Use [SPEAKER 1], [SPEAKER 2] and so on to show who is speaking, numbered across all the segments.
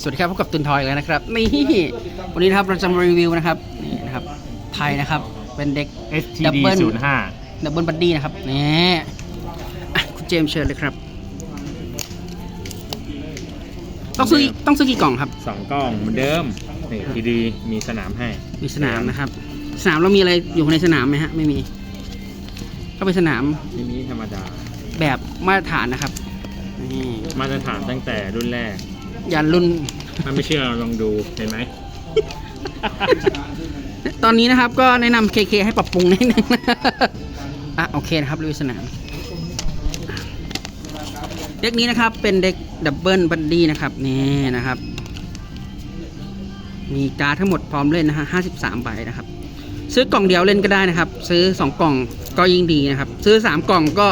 [SPEAKER 1] สวัสดีครับพบกับตุนทอยเลยนะครับนี่วันนี้นะครับเราจะมารีวิวนะครับนี่นะครับไทยนะครับเป็นเด็ก
[SPEAKER 2] STD
[SPEAKER 1] Double
[SPEAKER 2] 0 5
[SPEAKER 1] ดับเบิลบัดดี้นะครับนี่อะคุณเจมส์เชิญเลยครับ ต้องซื้อต้องซื้อกี่กล่องครับ
[SPEAKER 2] สองกล้องเหมือนเดิมนี่ทีดีมีสนามให้
[SPEAKER 1] มีสนามนะครับ สนามเรามีอะไรอยู่ในสนามไหมฮะไม่มี ก็เป็นสนาม
[SPEAKER 2] ทีนี้ธรรมดา
[SPEAKER 1] แบบมาตรฐานนะครับ นี่
[SPEAKER 2] มาตรฐานตั้งแต่รุ่นแรก
[SPEAKER 1] ยันรุ่น
[SPEAKER 2] ถ้าไม่เชื่อลองดูเห็นไหม
[SPEAKER 1] ตอนนี้นะครับก็แนะนำ KK ให้ปรับปรุงนิดนึงอะโอเคนะครับลุยสนาม เด็กนี้นะครับเป็นเด็กดับเบิลบัดดี้นะครับนี่นะครับ มีการ์ดทั้งหมดพร้อมเล่นนะฮะ53 ใบนะครับ ซื้อกล่องเดียวเล่นก็ได้นะครับ ซื้อ 2 กล่องก็ยิ่งดีนะครับ ซื้อ 3 กล่องก็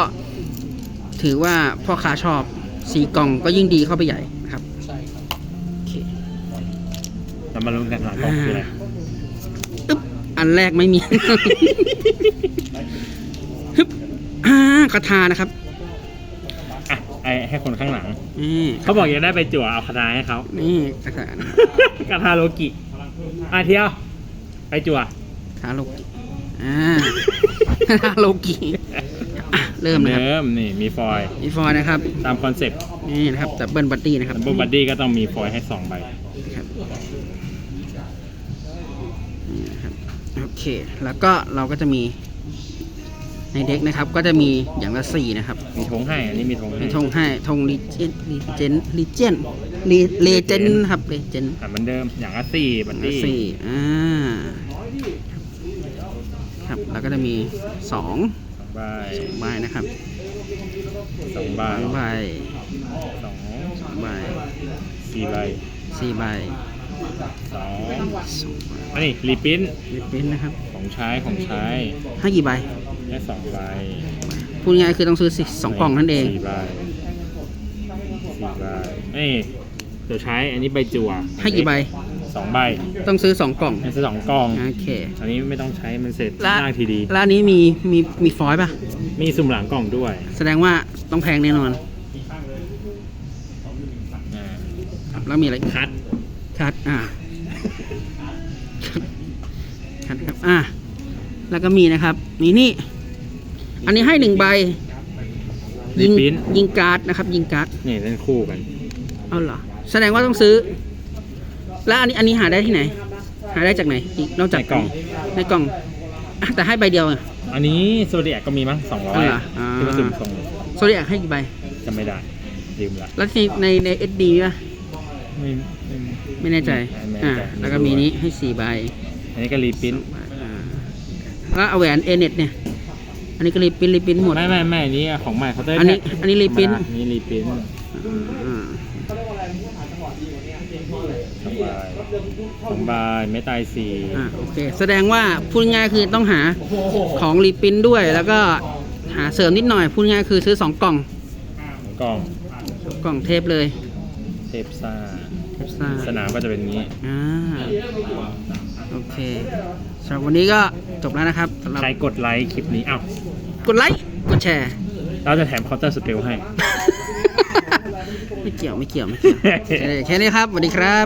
[SPEAKER 1] ถือว่าพ่อค้าชอบ 4กล่องก็ยิ่งดีเข้าไปใหญ่นะครับโอเค
[SPEAKER 2] เรามาลุ้นกันหลังกล้องคืออะไร
[SPEAKER 1] อึ๊บอันแรกไม่มี ฮึบอ่าคาถานะครับ
[SPEAKER 2] อะไอให้คนข้างหลัง
[SPEAKER 1] นี่
[SPEAKER 2] เขาบอกอยากได้ไปจั่วเอาคาถาให้เขา
[SPEAKER 1] นี่คาถานะครับ
[SPEAKER 2] คาถาโลกิอะเที่ยว ไปจั่ว
[SPEAKER 1] คาถาโลกิอ่าคาถาโลกิอะ เริ่มนะครับ
[SPEAKER 2] เดิมนี่มีฟอยล์
[SPEAKER 1] อีฟอยนะครับ
[SPEAKER 2] ตามคอนเซ็ปต์
[SPEAKER 1] นี่นะครับดับเบิลบัดดี้นะครับ
[SPEAKER 2] ดับเบิลบัดดี้ก็ต้องมีฟอยล์ให้สองใบ
[SPEAKER 1] ครับนี่นะครับโอเค แล้วก็เราก็จะมีในเด็กนะครับ ก็จะมีอย่างละสี่นะครับ
[SPEAKER 2] มีธงให้อันนี้มีธงให้
[SPEAKER 1] มีธงให้ธงลีเจนลีเจนลีเจนลีเลเจนครับเลเจน
[SPEAKER 2] อะเหมือนเดิมอย่างละสี่บัดดี้
[SPEAKER 1] สี่อ่าครับแล้วก็จะมีสอง
[SPEAKER 2] สองใบ
[SPEAKER 1] ใบนะครับ
[SPEAKER 2] สองใบ
[SPEAKER 1] สองใบ
[SPEAKER 2] สอง
[SPEAKER 1] สองใบ
[SPEAKER 2] สี่ใบ
[SPEAKER 1] สี่ใบ
[SPEAKER 2] สอง
[SPEAKER 1] สองใบ
[SPEAKER 2] อันนี้รีปริ้น
[SPEAKER 1] ลิปปิ้นนะครับ
[SPEAKER 2] ของใช้ของใช้
[SPEAKER 1] ให้กี่ใบ
[SPEAKER 2] แค่สองใบ
[SPEAKER 1] พูดง่ายๆคือต้องซื้อสิสองกล่องนั่นเอง
[SPEAKER 2] สี่ใบสี่ใบเอ้ยตัวใช้อันนี้ใบจั่ว
[SPEAKER 1] ให้กี่ใบ
[SPEAKER 2] สองใบ
[SPEAKER 1] ต้องซื้อสองกล่อง
[SPEAKER 2] นี่คือสองกล่อง
[SPEAKER 1] โอเค
[SPEAKER 2] อันนี้ไม่ต้องใช้มันเสร็จ
[SPEAKER 1] ร้าน
[SPEAKER 2] ล่างทีดี
[SPEAKER 1] ร้านนี้มีมีมีฟอยล์ป่ะ
[SPEAKER 2] มีสุ่มหลังกล่องด้วย
[SPEAKER 1] แสดงว่าต้องแพงแน่นอน
[SPEAKER 2] อ่า
[SPEAKER 1] ครับแล้วมีอะไร
[SPEAKER 2] คัด
[SPEAKER 1] คัดอ่าคัดครับอ่าแล้วก็มีนะครับ นี่นี่ อันนี้ให้หนึ่งใบ
[SPEAKER 2] รี
[SPEAKER 1] ยิง
[SPEAKER 2] ปริ้น
[SPEAKER 1] ยิงการ์ดนะครับ ยิงการ์ด
[SPEAKER 2] นี่เล่นคู่กัน
[SPEAKER 1] เอาเหรอ แสดงว่าต้องซื้อ แล้วอันนี้อันนี้หาได้ที่ไหน หาได้จากไหนอีกนอกจาก
[SPEAKER 2] ในกล่อง
[SPEAKER 1] ในกล่องอะแต่ให้ใบเดียวอะ
[SPEAKER 2] อันนี้โซเดียก็มีมั้งสองร้อ
[SPEAKER 1] อ๋
[SPEAKER 2] ย
[SPEAKER 1] อเหรออ่า
[SPEAKER 2] ที่มาสุ่มส่ง
[SPEAKER 1] โซเดียกให้กี่ใบ
[SPEAKER 2] จำไม่ได้ลืมละ
[SPEAKER 1] แล้วในในในเอสดีป่ะ
[SPEAKER 2] ไม่ไม่
[SPEAKER 1] ไม่แน่ใจ
[SPEAKER 2] ไม่
[SPEAKER 1] อ่า
[SPEAKER 2] แน่ใจ
[SPEAKER 1] แล้วก็มีนี้ให้สี่ใบ
[SPEAKER 2] อันนี้ก็รีปริ้น
[SPEAKER 1] อ่าแล้วเอาแหวนเอเน็ตเนี่ย อันนี้ก็รีปรินรีปรินหมด
[SPEAKER 2] ไม่ไม่ไม่อันนี้ของใหม่เขาเต้
[SPEAKER 1] อันนี้อันนี้รีปริ้น
[SPEAKER 2] นี่รีปริ้น
[SPEAKER 1] อ่า
[SPEAKER 2] สองใบสอง ใบไม่ตายสี่
[SPEAKER 1] อ่าโอเคแสดงว่าพูดง่ายคือต้องหาของรีปรินด้วย แล้วก็หาเสริมนิดหน่อยพูดง่ายคือซื้อสองกล่อง
[SPEAKER 2] กล่อง
[SPEAKER 1] สองกล่องเทปเลย
[SPEAKER 2] เทปซ่า
[SPEAKER 1] เทปซ่า
[SPEAKER 2] สนามก็จะเป็นอย่างนี้
[SPEAKER 1] อ่าโอเคสำหรับวันนี้ก็จบแล้วนะครับสำหรับ
[SPEAKER 2] ใครกดไลค์คลิปนี้อ้าว
[SPEAKER 1] กดไลค์กดแชร์
[SPEAKER 2] เราจะแถมคอร์เตอร์สเปลให้
[SPEAKER 1] ไม่เกี่ยวไม่เกี่ยวไม่เกี่ยว แค่นี้ครับสวัสดีครับ